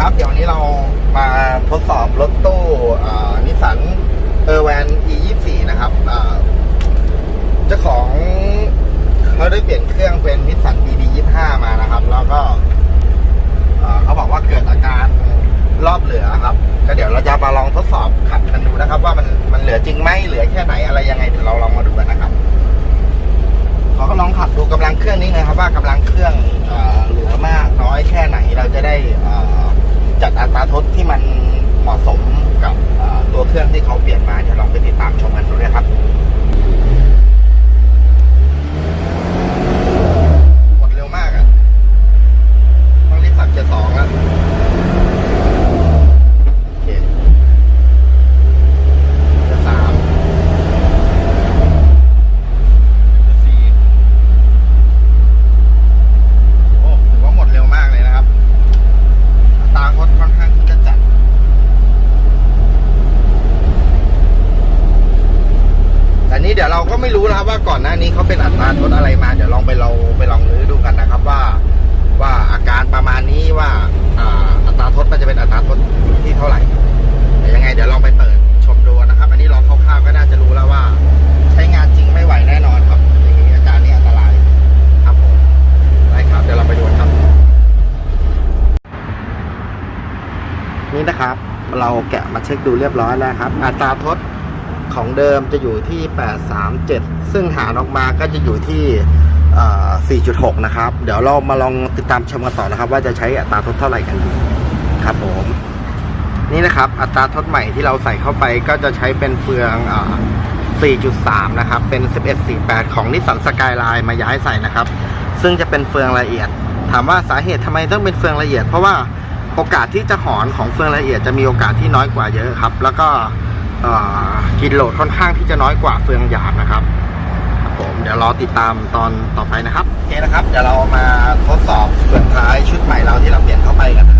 ครับเดี๋ยวนี้เรามาทดสอบรถตู้นิสสันเออร์แวน e 2 4นะครับเจ้าของเขาได้เปลี่ยนเครื่องเป็นนิสสัน dd 25มานะครับ แล้วก็เขาบอกว่าเกิดอาการรอบเหลือครับ ก็เดี๋ยวเราจะมาลองทดสอบขับกันดูนะครับ ว่ามันมันเหลือจริงไหมเหลือแค่ไหนอะไรยังไงเดี๋ยวเราลองมาดูกันนะครับขอก็ลองขับดูกำลังเครื่องนี้นะครับ ว่ากำลังเครื่องเอ่อเหลือมากน้อยแค่ไหนเราจะได้เอ่อ จัดอัตราทดที่มันเหมาะสมกับตัวเครื่องที่เขาเปลี่ยนมาเดี๋ยวลองไปติดตามชมกันดูเลยครับหมดเร็วมากอะต้องรีบสับเจ็ดสองแล้วโอเคเจ็ดสามเจ็ดสี่ โอ้ถือว่าหมดเร็วมากเลยนะครับอัตราคดค่อนข้างที่จะจัด แต่นี้เดี๋ยวเราก็ ไม่รู้นะครับว่าก่อนหน้านี้เขาเป็นอัตราทดอะไรมา เดี๋ยวลองไปเราไปลองรื้อดูกันนะครับว่า ว่าอาการประมาณนี้ว่าอัตราทดมันจะเป็นอัตราทดที่เท่าไหร่แต่ยังไงเดี๋ยวลองไปเปิดชมดูนะครับ อันนี้ลองคร่าวๆก็น่าจะรู้แล้วว่า ใช้งานจริงไม่ไหวแน่นอนครับอย่างนี้อาการย์นี้อันตรายครับผมได้ครับเดี๋ยวเราไปดูครับ นี่นะครับ เราแกะมาเช็คดูเรียบร้อยแล้วครับ อัตราทด ของเดิมจะอยู่ที่ 837 ซึ่งหารออกมาก็จะอยู่ที่ 4.6 นะครับ เดี๋ยวเรามาลองติดตามชมกันต่อนะครับ ว่าจะใช้อัตราทดเท่าไหร่กันดีครับผม นี่นะครับ อัตราทดใหม่ที่เราใส่เข้าไปก็จะใช้เป็นเฟือง 4.3 นะครับ เป็น 1148 ของนิสสันสกายไลน์มาย้ายใส่นะครับ ซึ่งจะเป็นเฟืองละเอียด ถามว่าสาเหตุทำไมต้องเป็นเฟืองละเอียด เพราะว่าโอกาสที่จะหอนของเฟืองละเอียดจะมีโอกาสที่น้อยกว่าเยอะครับ แล้วก็ กินโหลดค่อนข้างที่จะน้อยกว่าเฟืองหยาบนะครับครับผมเดี๋ยวรอติดตามตอนต่อไปนะครับโอเคนะครับ เดี๋ยวเรามาทดสอบเฟืองท้ายชุดใหม่เราที่เราเปลี่ยนเข้าไปกันนะครับ